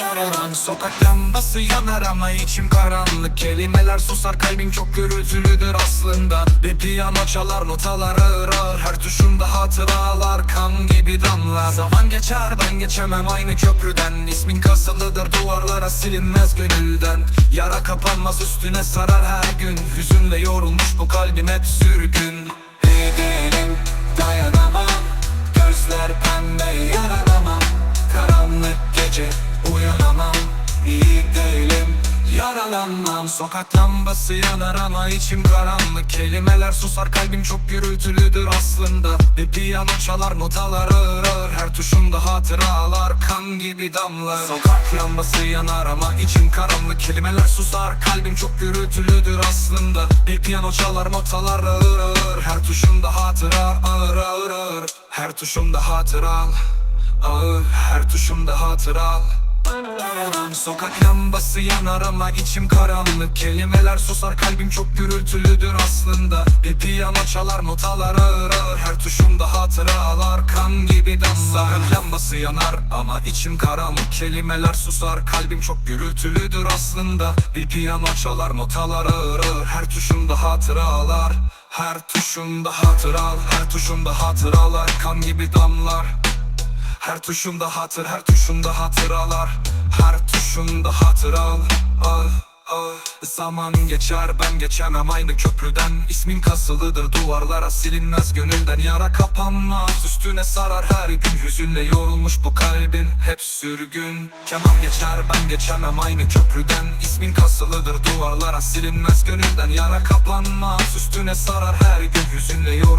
Yaralan sokak lambası yanar ama içim karanlık. Kelimeler susar kalbim çok gürültülüdür aslında. Bir piyano çalar notalar ağır ağır. Her tuşunda hatıralar kan gibi damlar. Zaman geçer ben geçemem aynı köprüden. İsmin kasılıdır duvarlara silinmez gönülden. Yara kapanmaz üstüne sarar her gün. Hüzünle yorulmuş bu kalbim hep sürgün. İyi değilim dayanamam Yaralanmam Sokak lambası yanar ama içim karanlık. Kelimeler susar kalbim çok gürültülüdür aslında. Bir piyano çalar notalar ağır. Ağır Her tuşunda hatıralar kan gibi damlar. Sokak lambası yanar ama içim karanlık. Kelimeler susar kalbim çok gürültülüdür aslında. Bir piyano çalar notalar ağır ağır. Her tuşunda hatıra ağır ağır ağır. Her tuşumda hatıra Ağır. Her tuşumda hatıra Sokak lambası yanar ama içim karanlık. Kelimeler susar kalbim çok gürültülüdür aslında. Bir piyano çalar notalar ağır ağır. Her tuşumda hatıralar kan gibi damlar. Lambası yanar ama içim karanlık. Kelimeler susar kalbim çok gürültülüdür aslında. Bir piyano çalar notalar ağır ağır. Her tuşumda hatıralar Her tuşumda hatıral Her tuşumda hatıralar kan gibi damlar her tuşumda hatır, her tuşumda hatıralar. Her tuşumda hatıral ah, ah. Zaman geçer ben geçemem aynı köprüden. İsmin kasılıdır duvarlara silinmez gönülden. Yara kapanmaz üstüne sarar her gün. Hüzünle yorulmuş bu kalbin hep sürgün. Keman geçer ben geçemem aynı köprüden. İsmin kasılıdır duvarlara silinmez gönülden. Yara kapanmaz üstüne sarar her gün. Hüzünle yorulmuş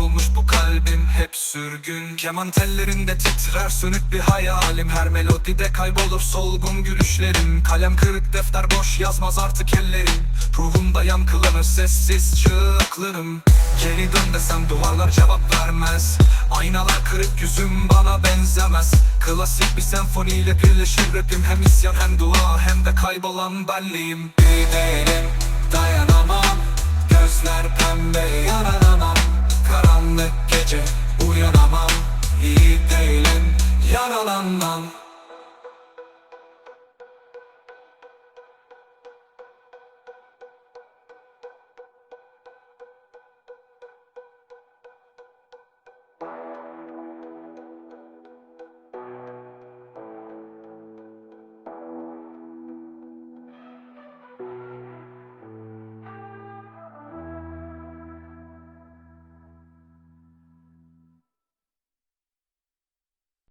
sürgün. Keman tellerinde titrer sönük bir hayalim. Her melodide kaybolur solgun gülüşlerim. Kalem kırık defter boş yazmaz artık ellerim. Ruhumda yankılanır sessiz çığlıklarım. Geri dön desem duvarlar cevap vermez. Aynalar kırık yüzüm bana benzemez. Klasik bir senfoniyle birleşir rapim. Hem isyan hem dua hem de kaybolan benliğim. Bir değilim dayanamam. Gözler pembe yaralamam yalandan